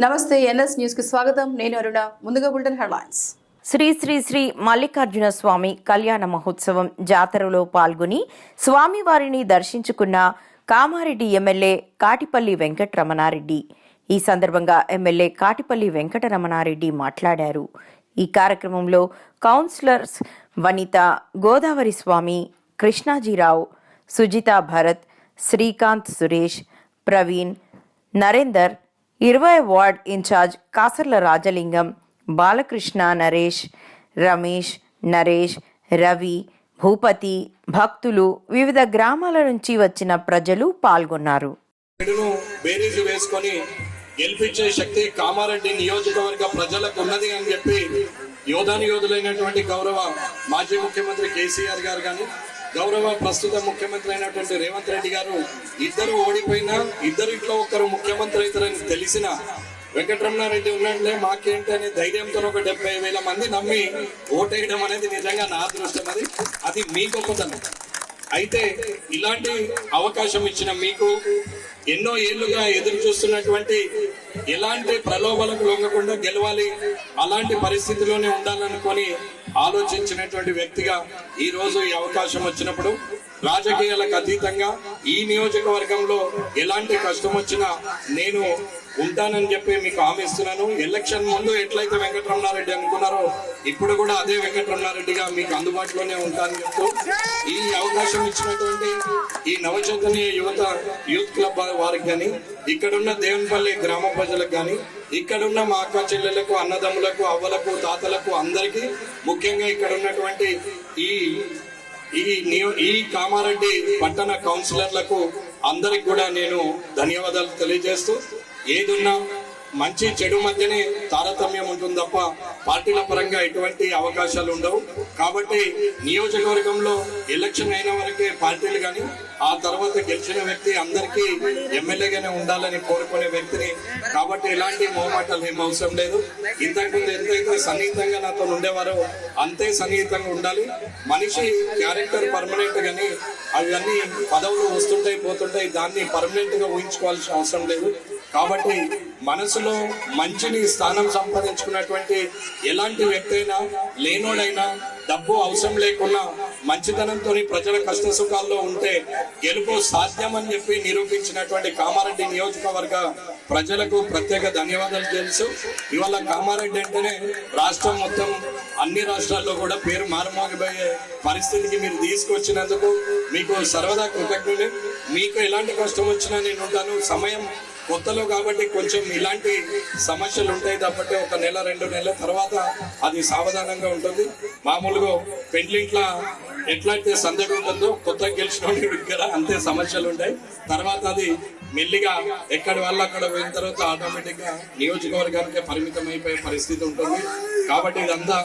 నమస్తే ఎన్ఎస్ న్యూస్కి స్వాగతం. నేను అరుణ. ముందుగా బులెటిన్ హెడ్లైన్స్. శ్రీ శ్రీ శ్రీ మల్లికార్జున స్వామి కళ్యాణ మహోత్సవం జాతరలో పాల్గొని స్వామివారిని దర్శించుకున్న కామారెడ్డి ఎమ్మెల్యే కాటిపల్లి వెంకటరమణారెడ్డి. ఈ సందర్భంగా ఎమ్మెల్యే కాటిపల్లి వెంకటరమణారెడ్డి మాట్లాడారు. ఈ కార్యక్రమంలో కౌన్సిలర్స్ వనిత గోదావరి స్వామి కృష్ణాజీరావు సుజితా భరత్ శ్రీకాంత్ సురేష్ ప్రవీణ్ నరేందర్ ఇరవై వార్డ్ ఇన్ఛార్జ్ కాసర్ల రాజలింగం బాలకృష్ణ నరేష్ రమేష్ నరేష్ రవి భూపతి భక్తులు వివిధ గ్రామాల నుంచి వచ్చిన ప్రజలు పాల్గొన్నారు. వేసుకొని గెలిపించే శక్తి కామారెడ్డి నియోజకవర్గ ప్రజలకు ఉన్నది అని చెప్పి యోధాని యోధులైనటువంటి గౌరవ మాజీ ముఖ్యమంత్రి కేసీఆర్ గారు కానీ గౌరవ ప్రస్తుత ముఖ్యమంత్రి అయినటువంటి రేవంత్ రెడ్డి గారు ఇద్దరు ఓడిపోయినా ఇద్దరిట్లో ఒకరు ముఖ్యమంత్రి అవుతారని తెలిసిన వెంకటరమణారెడ్డి ఉన్నట్లే మాకేంటి అనే ధైర్యంతో ఒక డెబ్బై వేల మంది నమ్మి ఓటేయడం అనేది నిజంగా నా అదృష్టం అది. అది మీ గొప్పతనం. అయితే ఇలాంటి అవకాశం ఇచ్చిన మీకు ఎన్నో ఏళ్ళుగా ఎదురు చూస్తున్నటువంటి ఎలాంటి ప్రలోభాలకు లొంగకుండా గెలవాలి. అలాంటి పరిస్థితిలోనే ఉండాలనుకొని ఆలోచించినటువంటి వ్యక్తిగా ఈ రోజు ఈ అవకాశం వచ్చినప్పుడు రాజకీయాలకు అతీతంగా ఈ నియోజకవర్గంలో ఎలాంటి కష్టం వచ్చినా నేను ఉంటానని చెప్పి మీకు హామీ ఇస్తున్నాను. ఎలక్షన్ ముందు ఎట్లయితే వెంకటరమణారెడ్డి అనుకున్నారో ఇప్పుడు కూడా అదే వెంకటరమణారెడ్డిగా మీకు అందుబాటులోనే ఉంటానని చెప్తూ ఈ అవకాశం ఇచ్చినటువంటి ఈ నవచైతన్య యువత యూత్ క్లబ్ వారికి కానీ ఇక్కడున్న దేవునిపల్లి గ్రామ ప్రజలకు కానీ ఇక్కడున్న మా అక్క చెల్లెలకు అన్నదమ్ములకు అవ్వలకు తాతలకు అందరికీ ముఖ్యంగా ఇక్కడ ఉన్నటువంటి ఈ ఈ నియో- ఈ కామారెడ్డి పట్టణ కౌన్సిలర్లకు అందరికి కూడా నేను ధన్యవాదాలు తెలియజేస్తూ ఏదున్నా మంచి చెడు మధ్యనే తారతమ్యం ఉంటుంది తప్ప పార్టీల పరంగా ఎటువంటి అవకాశాలు ఉండవు. కాబట్టి నియోజకవర్గంలో ఎలక్షన్ అయిన వరకే పార్టీలు కానీ ఆ తర్వాత గెలిచిన వ్యక్తి అందరికీ ఎమ్మెల్యేగానే ఉండాలని కోరుకునే వ్యక్తిని. కాబట్టి ఎలాంటి మోమాటాలు ఏం అవసరం లేదు. ఇంతకుముందు ఎంతైతే సన్నిహితంగా నాతో ఉండేవారో అంతే సన్నిహితంగా ఉండాలి. మనిషి క్యారెక్టర్ పర్మనెంట్ కానీ అవన్నీ పదవులు వస్తుంటాయి పోతుంటాయి దాన్ని పర్మనెంట్గా ఊహించుకోవాల్సిన అవసరం లేదు. కాబట్టి మనసులో మంచిని స్థానం సంపాదించుకున్నటువంటి ఎలాంటి వ్యక్తి అయినా లేనోడైనా డబ్బు అవసరం లేకుండా మంచితనంతో ప్రజల కష్ట సుఖాల్లో ఉంటే గెలుపు సాధ్యమని చెప్పి నిరూపించినటువంటి కామారెడ్డి నియోజకవర్గ ప్రజలకు ప్రత్యేక ధన్యవాదాలు తెలుసు. ఇవాళ కామారెడ్డి అంటేనే రాష్ట్రం మొత్తం అన్ని రాష్ట్రాల్లో కూడా పేరు మారుమోగిపోయే పరిస్థితికి మీరు తీసుకొచ్చినందుకు మీకు సర్వదా కృతజ్ఞులు. మీకు ఎలాంటి కష్టం వచ్చినా నేను ఉంటాను. సమయం కొత్తలో కాబట్టి కొంచెం ఇలాంటి సమస్యలు ఉంటాయి కాబట్టి ఒక నెల రెండు నెలల తర్వాత అది సావధానంగా ఉంటుంది. మామూలుగా పెండ్లింట్ల ఎట్లయితే సందేహం ఉంటుందో కొత్త గెలిచిన దగ్గర అంతే సమస్యలు ఉంటాయి తర్వాత అది మెల్లిగా ఎక్కడి వాళ్ళు అక్కడ పోయిన తర్వాత ఆటోమేటిక్గా నియోజకవర్గానికే పరిమితం అయిపోయే పరిస్థితి ఉంటుంది. కాబట్టి ఇదంతా